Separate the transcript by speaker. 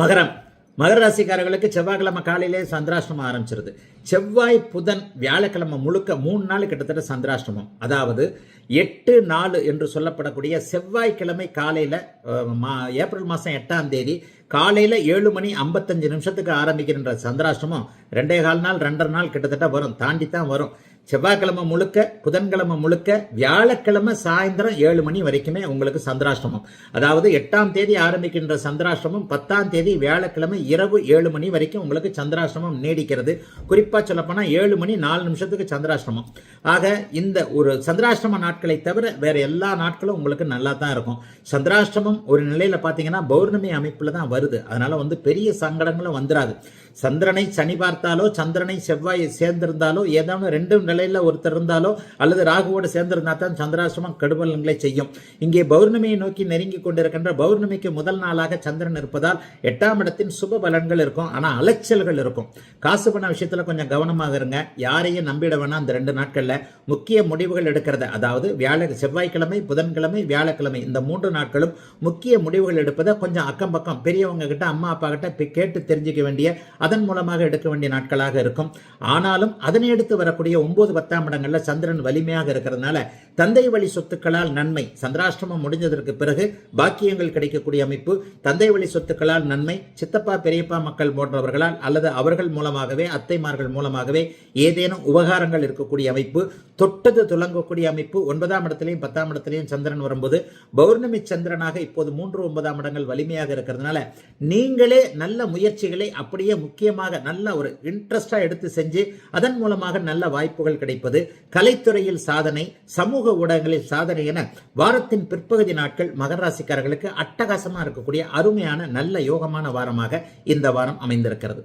Speaker 1: மகரம். மகர ராசிக்காரர்களுக்கு செவ்வாய்க்கிழமை காலையிலே சந்திராஷ்டமம் ஆரம்பிச்சிருது. செவ்வாய் புதன் வியாழக்கிழமை முழுக்க மூணு நாள் கிட்டத்தட்ட சந்திராஷ்டமம். அதாவது எட்டு நாலு என்று சொல்லப்படக்கூடிய செவ்வாய்க்கிழமை காலையில் மா ஏப்ரல் மாதம் எட்டாம் தேதி காலையில் ஏழு மணி ஐம்பத்தஞ்சு நிமிஷத்துக்கு ஆரம்பிக்கின்ற சந்திராஷ்டமம். ரெண்டே கால் நாள் ரெண்டரை நாள் கிட்டத்தட்ட வரும். தாண்டி தான் வரும். செவ்வாய்க்கிழமை முழுக்க புதன்கிழமை முழுக்க வியாழக்கிழமை சாயந்தரம் ஏழு மணி வரைக்குமே உங்களுக்கு சந்திராஷ்டமம். அதாவது எட்டாம் தேதி ஆரம்பிக்கின்ற சந்திராஷ்டமம் பத்தாம் தேதி வியாழக்கிழமை இரவு ஏழு மணி வரைக்கும் உங்களுக்கு சந்திராஷ்டமம் நீடிக்கிறது. குறிப்பாக சொல்லப்போனால் ஏழு மணி நாலு நிமிஷத்துக்கு சந்திராஷ்டமம். ஆக இந்த ஒரு சந்திராஷ்டம நாட்களை தவிர வேறு எல்லா நாட்களும் உங்களுக்கு நல்லா தான் இருக்கும். சந்திராஷ்டமம் ஒரு நிலையில் பார்த்தீங்கன்னா பௌர்ணமி அமைப்பில் தான் வருது. அதனால் வந்து பெரிய சங்கடங்களும் வந்துடாது சந்திரனை சனி பார்த்தாலோ சந்திரனை செவ்வாய் சேர்ந்திருந்தாலோ ஏதாவது ரெண்டு நிலையில் ஒருத்தர் இருந்தாலோ அல்லது ராகுவோடு சேர்ந்திருந்தா தான் சந்திராசிரமம் கடுபலன்களை செய்யும். இங்கே பௌர்ணமியை நோக்கி நெருங்கி கொண்டிருக்கின்ற பௌர்ணமிக்கு முதல் நாளாக சந்திரன் இருப்பதால் எட்டாம் இடத்தின் சுப பலன்கள் இருக்கும். ஆனால் அலைச்சல்கள் இருக்கும். காசு பண விஷயத்தில் கொஞ்சம் கவனமாக இருங்க. யாரையும் நம்பிட வேணாம் அந்த ரெண்டு நாட்களில். முக்கிய முடிவுகள் எடுக்கிறத. அதாவது வியாழ செவ்வாய்க்கிழமை புதன்கிழமை வியாழக்கிழமை இந்த மூன்று நாட்களும் முக்கிய முடிவுகள் எடுப்பதை கொஞ்சம் அக்கம் பக்கம் பெரியவங்க கிட்ட அம்மா அப்பா கிட்ட கேட்டு தெரிஞ்சுக்க வேண்டிய அதன் மூலமாக எடுக்க வேண்டிய நாட்களாக இருக்கும். ஆனாலும் அதனை எடுத்து வரக்கூடிய ஒன்பது பத்தாம் இடங்களில் சந்திரன் வலிமையாக இருக்கிறதுனால தந்தை வழி சொத்துக்களால் நன்மை. சந்திராஷ்டிரமம் முடிஞ்சதற்கு பிறகு பாக்கியங்கள் கிடைக்கக்கூடிய அமைப்பு. தந்தை வழி சொத்துக்களால் நன்மை. சித்தப்பா பெரியப்பா மக்கள் போன்றவர்களால் அல்லது அவர்கள் மூலமாகவே அத்தைமார்கள் மூலமாகவே ஏதேனும் உபகாரங்கள் இருக்கக்கூடிய அமைப்பு. தொட்டது துலங்கக்கூடிய அமைப்பு. ஒன்பதாம் இடத்திலையும் பத்தாம் இடத்திலையும் சந்திரன் வரும்போது பௌர்ணமி சந்திரனாக இப்போது மூன்று ஒன்பதாம் இடங்கள் வலிமையாக இருக்கிறதுனால நீங்களே நல்ல முயற்சிகளை அப்படியே முக்கியமாக நல்ல ஒரு இன்ட்ரெஸ்டா எடுத்து செஞ்சு அதன் மூலமாக நல்ல வாய்ப்புகள் கிடைப்பது. கலைத்துறையில் சாதனை சமூக ஊடகங்களில் சாதனை என வாரத்தின் பிற்பகுதி நாட்கள் மகர ராசிக்காரர்களுக்கு அட்டகாசமா இருக்கக்கூடிய அருமையான நல்ல யோகமான வாரமாக இந்த வாரம் அமைந்திருக்கிறது.